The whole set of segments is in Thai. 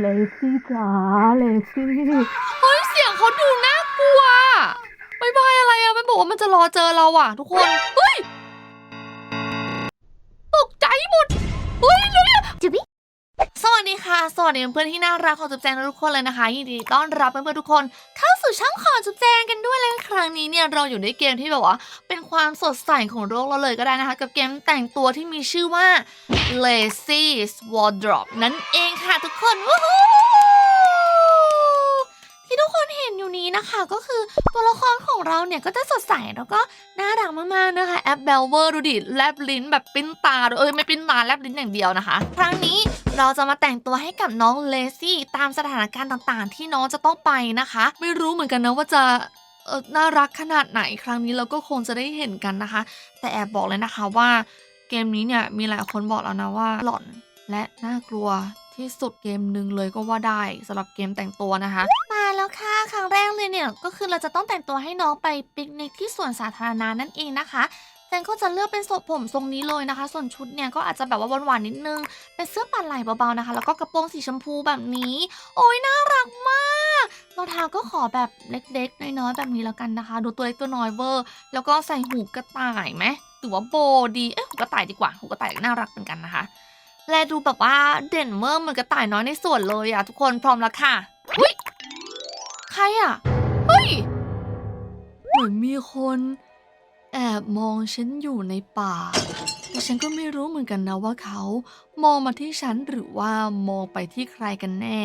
เลซี่จ๋าเลซี่เฮ้ยเสียงเขาดูน่ากลัวบายบายอะไรอะมันบอกว่ามันจะรอเจอเราอะทุกคนเฮ้ย ค่ะ สวัสดีเพื่อนๆที่น่ารักของจุ๊บแจงทุกคนเลยนะคะ ยินดีต้อนรับเพื่อนๆทุกคน เข้าสู่ช่องของจุ๊บแจงกันด้วยเลยครั้งนี้เนี่ยเราอยู่ในเกมที่แบบว่า เป็นความสดใสของโลกเราเลยก็ได้นะคะ กับเกมแต่งตัวที่มีชื่อว่า Lazy Wardrobe นั่นเองค่ะทุกคนวู้ฮู้ที่ทุกคนเห็นอยู่นี้นะคะก็คือตัวละครของเราเนี่ยก็จะสดใสแล้วก็น่ารักมากๆนะคะแอปเบลเวอร์ดูดิแลบลิ้นแบบปิ้นตาด้วยเอ้ยไม่ปิ้นตาแลบลิ้นอย่างเดียวนะคะ ครั้งนี้ เราจะมาแต่งตัวให้กับน้องเลซี่ตามสถานการณ์ต่างๆ ที่น้องจะต้องไปนะคะ ไม่รู้เหมือนกันนะว่าจะเออน่ารักขนาดไหนครั้งนี้เราก็คงจะได้เห็นกันนะคะ แต่แอบบอกเลยนะคะว่าเกมนี้เนี่ยมีหลายคนบอกแล้วนะว่าหลอนและน่ากลัวที่สุดเกมหนึ่งเลยก็ว่าได้สำหรับเกมแต่งตัวนะคะ มาแล้วค่ะครั้งแรกเลยเนี่ยก็คือเราจะต้องแต่งตัวให้น้องไปปิกนิกที่สวนสาธารณะนั่นเองนะคะ แจงก็จะเลือกเป็นทรงผมทรงนี้เลยนะคะ ส่วนชุดเนี่ยก็อาจจะแบบว่าหวานๆนิดนึง เป็นเสื้อปัดไหล่เบาๆนะคะ แล้วก็กระโปรงสีชมพูแบบนี้ โอ้ยน่ารักมากรองเท้าก็ขอแบบเล็กๆน้อยๆแบบนี้แล้วกันนะคะ ดูตัวเล็กตัวน้อยเวอร์ แล้วก็ใส่หูกระต่ายไหมหรือว่าโบดีเอ๊ะหูกระต่ายดีกว่าหูกระต่ายน่ารักเหมือนกันนะคะ และดูแบบว่าเด่นเมื่อเหมือนกระต่ายน้อยในส่วนเลยอะทุกคนพร้อมแล้วค่ะเฮ้ยใครอะเฮ้ยเหมือนมีคน แอบมองฉันอยู่ในป่า แต่ฉันก็ไม่รู้เหมือนกันนะว่าเขา มองมาที่ฉันหรือว่ามองไปที่ใครกันแน่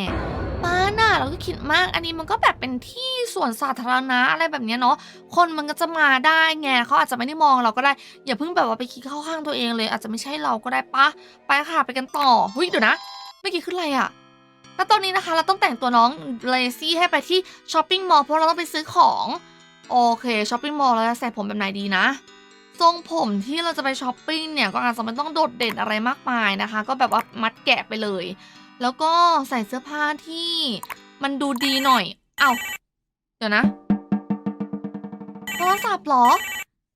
ป้าน่ะเราก็คิดมาก อันนี้มันก็แบบเป็นที่สวนสาธารณะอะไรแบบเนี้ยเนาะ คนมันก็จะมาได้ไงเขาอาจจะไม่ได้มองเราก็ได้ อย่าเพิ่งแบบว่าไปคิดเข้าข้างตัวเองเลย อาจจะไม่ใช่เราก็ได้ปะไปค่ะไปกันต่อเฮ้ยเดี๋ยวนะ เมื่อกี้ขึ้นอะไรอะแล้วตอนนี้นะคะเราต้องแต่งตัวน้องเลซี่ให้ไปที่ช้อปปิ้งมอลล์เพราะเราต้องไปซื้อของ โอเคช้อปปิ้งมอลล์เราจะใส่ผมแบบไหนดีนะทรงผมที่เราจะไปช้อปปิ้งเนี่ยก็อาจจะไม่ต้องโดดเด่นอะไรมากมายนะคะ ก็แบบว่ามัดแกะไปเลย แล้วก็ใส่เสื้อผ้าที่มันดูดีหน่อยเอ้าเดี๋ยวนะโทรศัพท์เหรอ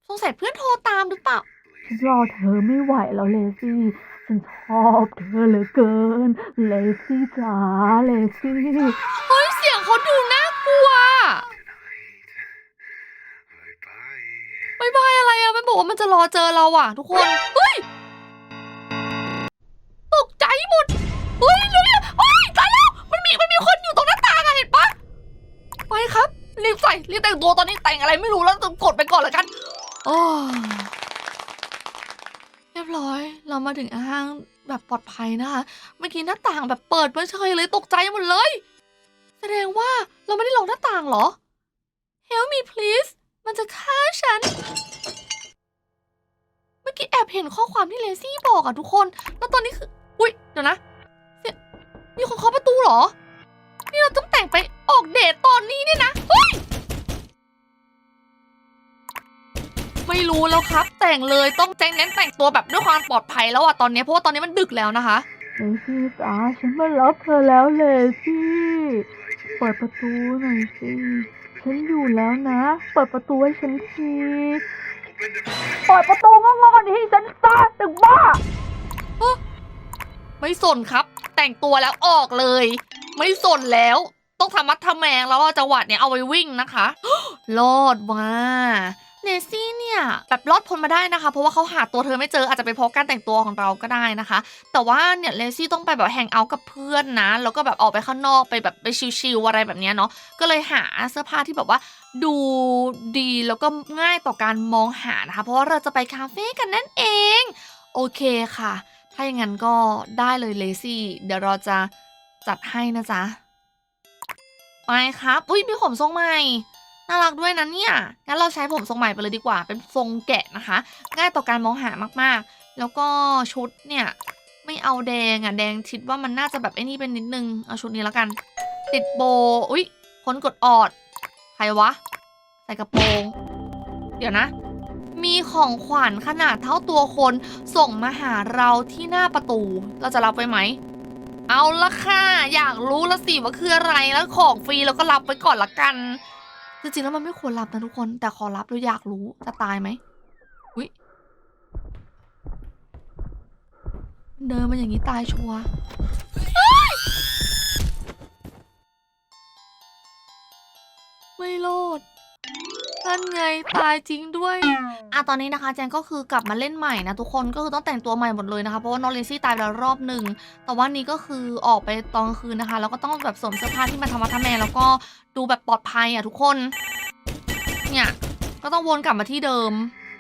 สงสัยเพื่อนโทรตามหรือเปล่าฉันรอเธอไม่ไหวแล้วเลซี่ฉันชอบเธอเหลือเกิน เลซี่จ๋าเลซี่เฮ้ยเสียงเขาดูน่ากลัวบายบาย อะไรอะมันบอกว่ามันจะรอเจอเราอะทุกคนเฮ้ยตกใจหมดเฮ้ยเลยอะเฮ้ยตายแล้วมันมีมันมีคนอยู่ตรงหน้าต่างอะเห็นปะไปครับรีบใส่รีบแต่งตัวตอนนี้แต่งอะไรไม่รู้แล้วกดไปก่อนล้วกันโอ้เรียบร้อย เรามาถึงห้างแบบปลอดภัยนะคะเมื่อกี้หน้าต่างแบบเปิดมาเฉยเลยตกใจหมดเลย แสดงว่าเราไม่ได้ลอกหน้าต่างเหรอ Help me please มันจะฆ่าฉัน อกี้แอบเห็นข้อความที่เลซี่บอกอะทุกคน แล้วตอนนี้คือ อุ๊ยเดี๋ยวนะมีคนเคาะประตูเหรอ นี่เราต้องแต่งไปออกเดทตอนนี้เนี่ยนะ เฮ้ย ไม่รู้แล้วครับ แต่งเลยต้องแจ้งเน้นแต่งตัวแบบด้วยความปลอดภัยแล้วอะตอนนี้เพราะว่าตอนนี้มันดึกแล้วนะคะเลซี่จ๋าฉันมารับเธอแล้วเลซี่ เปิดประตูหน่อยสิ ฉันอยู่แล้วนะ เปิดประตูให้ฉันที เปิดประตูงงๆที่ฉันซะตึงบ้า ไม่สนครับ แต่งตัวแล้วออกเลย ไม่สนแล้ว ต้องทำมัดทำแมงแล้วจังหวะเนี้ยเอาไว้วิ่งนะคะ รอดว่า เลซี่เนี่ยแบบรอดพ้นมาได้นะคะ เพราะว่าเขาหาตัวเธอไม่เจออาจจะเป็นเพราะการแต่งตัวของเราก็ได้นะคะ แต่ว่าเนี่ยเลซี่ต้องไปแบบแฮงเอาท์กับเพื่อนนะ แล้วก็แบบออกไปข้างนอกไปแบบไปชิลๆอะไรแบบเนี้ยเนาะก็เลยหาเสื้อผ้าที่แบบว่าดูดีแล้วก็ง่ายต่อการมองหานะคะ เพราะว่าเราจะไปคาเฟ่กันนั่นเอง โอเคค่ะ ถ้าอย่างนั้นก็ได้เลยเลซี่เดี๋ยวเราจะจัดให้นะจ๊ะไปครับ อุ้ยมีผมทรงใหม่ น่ารักด้วยนะเนี่ย งั้นเราใช้ผมทรงใหม่ไปเลยดีกว่า เป็นทรงแกะนะคะ ง่ายต่อการมองหามากๆ แล้วก็ชุดเนี่ยไม่เอาแดงอะ แดงคิดว่ามันน่าจะแบบไอ้นี่เป็นนิดนึง เอาชุดนี้แล้วกัน ติดโบ อุ้ยคนกดออด ใครวะ ใส่กระโปรง เดี๋ยวนะ มีของขวัญขนาดเท่าตัวคนส่งมาหาเราที่หน้าประตู เราจะรับไว้ไหม เอาละค่ะ อยากรู้ละสิว่าคืออะไร แล้วของฟรีเราก็รับไว้ก่อนละกัน จริงๆแล้วมันไม่ควรรับนะทุกคน แต่ขอรับเราอยากรู้จะตายไหมอุ้ยเดินมาอย่างนี้ตายชัวไม่รอด นั่นไงตายจริงด้วยอะตอนนี้นะคะแจงก็คือกลับมาเล่นใหม่นะทุกคนก็คือต้องแต่งตัวใหม่หมดเลยนะคะ เพราะว่าน้องเลซี่ตายไปแล้วรอบหนึ่งแต่ว่านี้ก็คือออกไปตอนคืนนะคะ แล้วก็ต้องแบบสวมเสื้อผ้าที่มันธรรมะทแมงแล้วก็ดูแบบปลอดภัยอะทุกคน เนี่ยก็ต้องวนกลับมาที่เดิม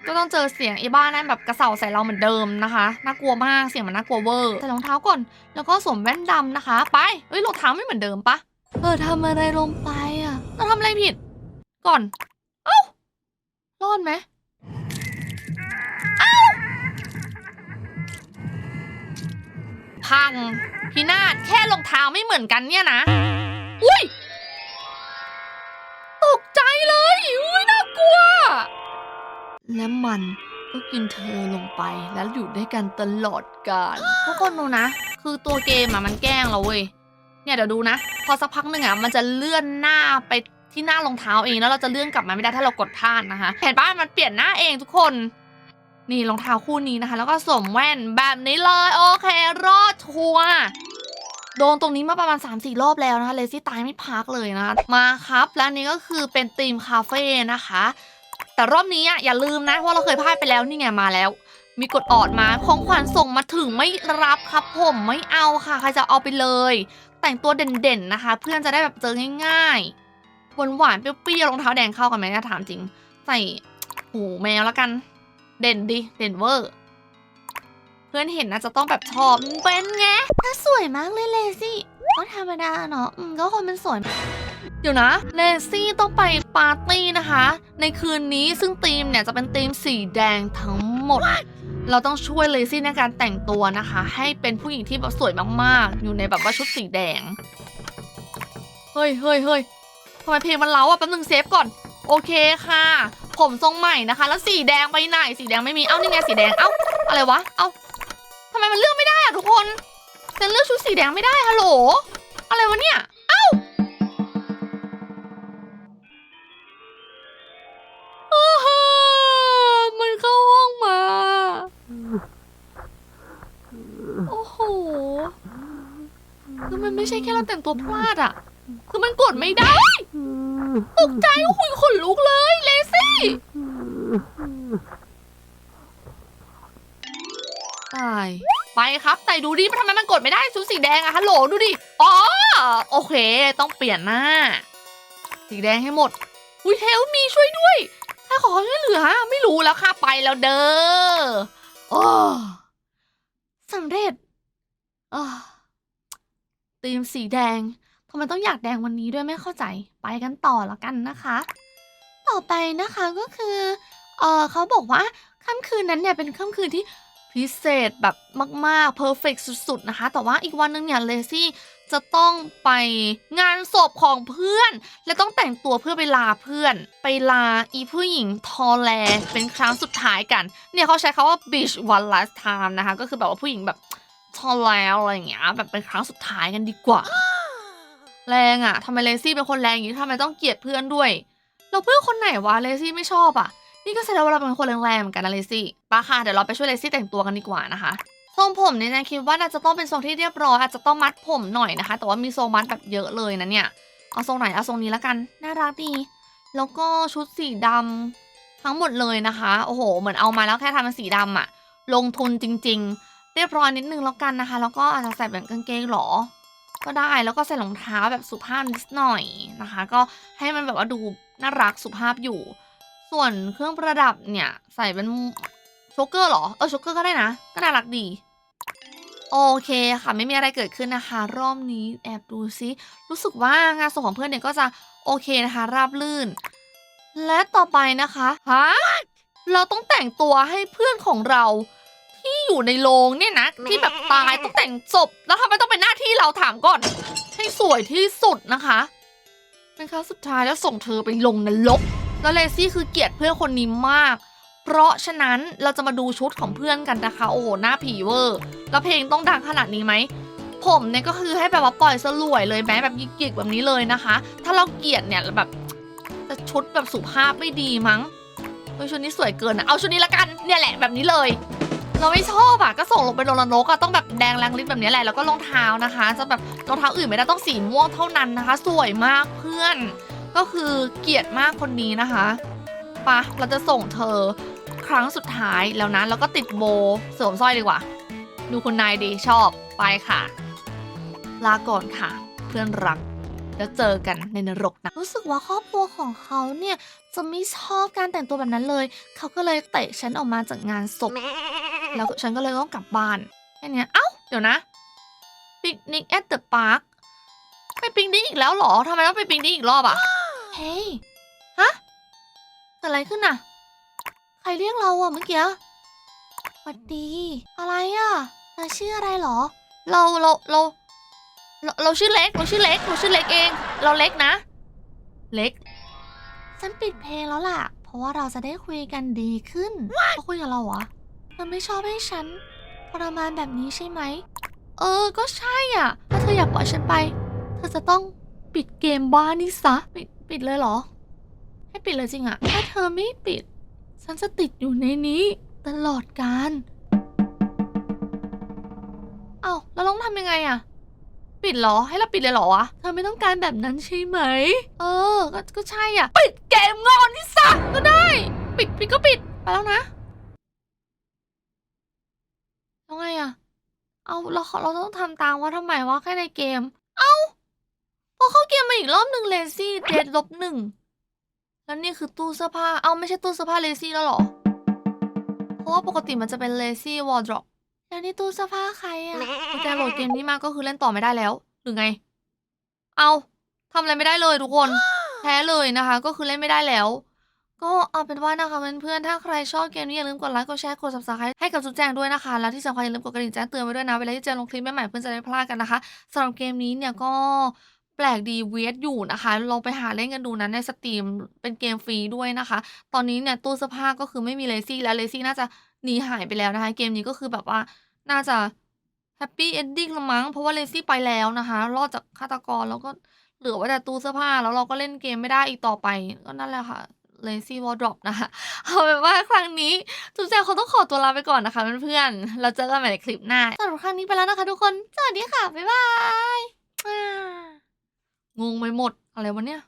ก็ต้องเจอเสียงไอ้บ้านั่นแบบกระเสาใส่เราเหมือนเดิมนะคะน่ากลัวมากเสียงมันน่ากลัวเวอร์ใส่รองเท้าก่อน แล้วก็สวมแว่นดำนะคะ ไปเอ้ยรองเท้าไม่เหมือนเดิมปะเออทำอะไรลงไปอะเราทำอะไรผิด ก่อน รอดไหมเอ้าพังพินาศแค่รองเท้าไม่เหมือนกันเนี่ยนะ อุ้ย ตกใจเลย อุ้ยน่ากลัว และมันก็กินเธอลงไปแล้วอยู่ด้วยกันตลอดกาลทุกคนดูนะ คือตัวเกมอะมันแกล้งเราเว้ย เนี่ยเดี๋ยวดูนะ พอสักพักหนึ่งอะมันจะเลื่อนหน้าไป ที่หน้ารองเท้าเองแล้วเราจะเลื่อนกลับมาไม่ได้ถ้าเรากดพลาดนะคะ เห็นปะมันเปลี่ยนหน้าเองทุกคน นี่รองเท้าคู่นี้นะคะ แล้วก็สวมแว่นแบบนี้เลยโอเครอดชัวร์โดนตรงนี้มาประมาณ 3-4 รอบแล้วนะคะเลซี่ตายไม่พักเลยนะะมาครับ และอันนี้ก็คือเป็นธีมคาเฟ่นะคะ แต่รอบนี้อะอย่าลืมนะว่าเราเคยพลาดไปแล้วนี่ไงมาแล้ว มีกดออดมาของขวัญส่งมาถึงไม่รับครับผมไม่เอาค่ะ ใครจะเอาไปเลย แต่งตัวเด่นๆนะคะ เพื่อนจะได้แบบเจอง่ายๆ หวานหวานๆเปรี้ยวๆรองเท้าแดงเข้ากันไหมนะถามจริง ใส่หูแมวแล้วกัน เด่นดิเด่นเวอร์ เพื่อนเห็นนะจะต้องแบบชอบเป็นไงถ้าสวยมากเลยเลซี่ก็ธรรมดาเนาะอืมก็คนมันสวยเดี๋ยวนะเลซี่ต้องไปปาร์ตี้นะคะ ในคืนนี้ซึ่งธีมเนี่ยจะเป็นธีมสีแดงทั้งหมด เราต้องช่วยเลซี่ในการแต่งตัวนะคะ ให้เป็นผู้หญิงที่แบบสวยมากๆ อยู่ในแบบว่าชุดสีแดง เฮ้ยเฮ้ยเฮ้ย ทำไมเพลงมันเล้าอะแป๊บนึงเซฟก่อน โอเคค่ะ ผมทรงใหม่นะคะ แล้วสีแดงไปไหน สีแดงไม่มี เอ้านี่ไงสีแดง เอ้าอะไรวะ เอ้าทำไมมันเลือกไม่ได้อะทุกคนฉันเลือกชุดสีแดงไม่ได้ฮัลโหล อะไรวะเนี่ย เอ้าโอ้โหมันเข้าห้องมา โอ้โห คือมันไม่ใช่แค่เราแต่งตัวพลาดอะคือมันกดไม่ได้ ตกใจโอ้โหขนลุกเลย เลซี่ ตาย ไปครับ แต่ดูดิทำไมมันกดไม่ได้ชุดสีแดงอะฮัลโหลดูดิ อ๋อ โอเค ต้องเปลี่ยนหน้า สีแดงให้หมด อุ้ยเฮลมีช่วยด้วย ถ้าขอช่วยเหลือ ไม่รู้แล้วค่ะไปแล้วเด้อโอ้สำเร็จอ้อตีมสีแดง ทำไมต้องอยากแดงวันนี้ด้วยไม่เข้าใจไปกันต่อแล้วกันนะคะ ต่อไปนะคะก็คือเออเขาบอกว่าค่ำคืนนั้นเนี่ยเป็นค่ำคืนที่พิเศษแบบมากๆเพอร์เฟกสุดๆนะคะ แต่ว่าอีกวันหนึงเนี่ยเลซี่จะต้องไปงานศพของเพื่อน และต้องแต่งตัวเพื่อไปลาเพื่อน ไปลาอีผู้หญิงทอแลเป็นครั้งสุดท้ายกัน เนี่ยเขาใช้คาว่า beach one last time นะคะ ก็คือแบบว่าผู้หญิงแบบทอแล้วอะไรอย่างเงี้ยแบบเป็นครั้งสุดท้ายกันดีกว่า แรงอะทำไมเลซี่เป็นคนแรงอย่างนี้ทำไมต้องเกลียดเพื่อนด้วยเราเพื่อนคนไหนวะเลซี่ไม่ชอบอะนี่ก็แสดงว่าเราเป็นคนแรงๆเหมือนกันนะเลซี่ปะค่ะเดี๋ยวเราไปช่วยเลซี่แต่งตัวกันดีกว่านะคะทรงผมเนี่ยนะคิดว่าน่าจะต้องเป็นทรงที่เรียบร้อยอาจจะต้องมัดผมหน่อยนะคะ แต่ว่ามีทรงมัดแบบเยอะเลยนะเนี่ยเอาทรงไหนเอาทรงนี้และกันน่ารักดีแล้วก็ชุดสีดำทั้งหมดเลยนะคะ โอ้โห เหมือนเอามาแล้วแค่ทำเป็นสีดำอะลงทุนจริง ๆ เรียบร้อยนิดนึงแล้วกันนะคะ แล้วก็อาจจะใส่แบบกางเกงหรอ ก็ได้แล้วก็ใส่รองเท้าแบบสุภาพนิดหน่อยนะคะ ก็ให้มันแบบว่าดูน่ารักสุภาพอยู่ ส่วนเครื่องประดับเนี่ย ใส่เป็นโชกเกอร์เหรอ เออโชกเกอร์ก็ได้นะ ก็น่ารักดีโอเคค่ะ ไม่มีอะไรเกิดขึ้นนะคะ รอบนี้แอบดูซิ รู้สึกว่างานส่งของเพื่อนเนี่ยก็จะโอเคนะคะ ราบลื่น และต่อไปนะคะฮะเราต้องแต่งตัวให้เพื่อนของเรา ที่อยู่ในโรงเนี่ยนะ ที่แบบตายต้องแต่งศพแล้วทำไมต้องเป็นหน้าที่เราถามก่อน ให้สวยที่สุดนะคะเป็นครั้งสุดท้ายแล้วส่งเธอไปลงนรกแล้วเลซี่คือเกลียดเพื่อนคนนี้มาก เพราะฉะนั้นเราจะมาดูชุดของเพื่อนกันนะคะ โอ้โหหน้าผีเวอร์แล้วเพลงต้องดังขนาดนี้ไหมผมเนี่ยก็คือให้แบบว่าปล่อยสลวยเลยแม้แบบหยิกๆแบบนี้เลยนะคะ ถ้าเราเกลียดเนี่ยแบบจะชุดแบบสุภาพไม่ดีมั้งเฮ้ยชุดนี้สวยเกินอะเอาชุดนี้ละกันเนี่ยแหละแบบนี้เลย เราไม่ชอบอะก็ส่งลงไปลงนรกอะต้องแบบแดงแรงลิปแบบนี้แหละแล้วก็รองเท้านะคะจะแบบรองเท้าอื่นไม่ได้ต้องสีม่วงเท่านั้นนะคะ สวยมากเพื่อน ก็คือเกลียดมากคนนี้นะคะปะเราจะส่งเธอครั้งสุดท้ายแล้วนะแล้วก็ติดโบสวมสร้อยดีกว่า ดูคุณนายดีชอบไปค่ะ ลาก่อนค่ะ เพื่อนรักแล้วเจอกันในนรกนะรู้สึกว่าครอบครัวของเขาเนี่ยจะไม่ชอบการแต่งตัวแบบนั้นเลย เขาก็เลยเตะฉันออกมาจากงานศพ แล้วฉันก็เลยต้องกลับบ้านแค่เนี้ยเอ้า เดี๋ยวนะปิกนิก at the park ไปปิกนิกอีกแล้วเหรอทำไมต้องไปปิกนิกอีกรอบอะเฮ้ยฮะเกิดอะไรขึ้นน่ะ ใครเรียกเราอะเมื่อกี้สวัสดี อะไรอะเธอชื่ออะไรเหรอเราเราเราเราเราชื่อเล็กเราชื่อเล็กเราชื่อเล็กเอง เราเล็กนะ เล็ก ฉันปิดเพลงแล้วล่ะ เพราะว่าเราจะได้คุยกันดีขึ้นเขาคุยกับเราเหรอ เธอไม่ชอบให้ฉันทรมานแบบนี้ใช่ไหม เออ ก็ใช่อะ ถ้าเธออยากปล่อยฉันไป เธอจะต้องปิดเกมบ้านนี่ซะปิดปิดเลยเหรอ ให้ปิดเลยจริงอะ ถ้าเธอไม่ปิด ฉันจะติดอยู่ในนี้ ตลอดกาลเอ้าแล้วต้องทำยังไงอะ ปิดเหรอ ให้เราปิดเลยเหรอวะ เธอไม่ต้องการแบบนั้นใช่ไหม เออ ก็ก็ใช่อะ ปิดเกมงอนนี่ซะก็ได้ ปิดปิดก็ปิด ไปแล้วนะ แล้วไงอะเอาเราเราต้องทำตามว่าทำไมวะแค่ในเกม เอาพอเข้าเกมมาอีกรอบหนึ่งเลซี่เดดลบหนึ่งแล้วนี่คือตู้เสื้อผ้า เอาไม่ใช่ตู้เสื้อผ้าเลซี่แล้วเหรอ เพราะว่าปกติมันจะเป็นเลซี่วอลดรอปแล้วนี่ตู้เสื้อผ้าใครอะกุญแจโหลดเกมนี้มาก็คือเล่นต่อไม่ได้แล้ว หรือไง เอาทำอะไรไม่ได้เลยทุกคน แพ้เลยนะคะ ก็คือเล่นไม่ได้แล้ว ก็เอาเป็นว่านะคะเพื่อนๆถ้าใครชอบเกมนี้อย่าลืมกดไลค์กดแชร์กด subscribe ให้กับจุ๊แจงด้วยนะคะ แล้วที่สำคัญอย่าลืมกดกระดิ่งแจ้งเตือนไว้ด้วยนะเวลาที่เจอลงคลิปใหม่ๆเพื่อนจะได้ไม่พลาดกันนะคะสำหรับเกมนี้เนี่ยก็แปลกดีเวียดอยู่นะคะ ลองไปหาเล่นกันดูนะในสตรีมเป็นเกมฟรีด้วยนะคะ ตอนนี้เนี่ยตู้เสื้อผ้าก็คือไม่มีเลซี่แล้วเลซี่น่าจะหนีหายไปแล้วนะคะ เกมนี้ก็คือแบบว่าน่าจะแฮปปี้เอนดิ้งละมั้งเพราะว่าเลซี่ไปแล้วนะคะ รอดจากฆาตกรแล้วก็เหลือไว้แต่ตู้เสื้อผ้าแล้วเราก็เล่นเกมไม่ได้อีกต่อไปก็นั่นแหละค่ะ Lazy Wardrop นะคะเอาเป็นว่าครั้งนี้จุ๊บแจงเขาต้องขอตัวลาไปก่อนนะคะเพื่อนๆเราเจอกันใหม่ในคลิปหน้าสำหรับครั้งนี้ไปแล้วนะคะทุกคน สวัสดีค่ะ บ๊ายบายงงไปหมดอะไรวะเนี่ย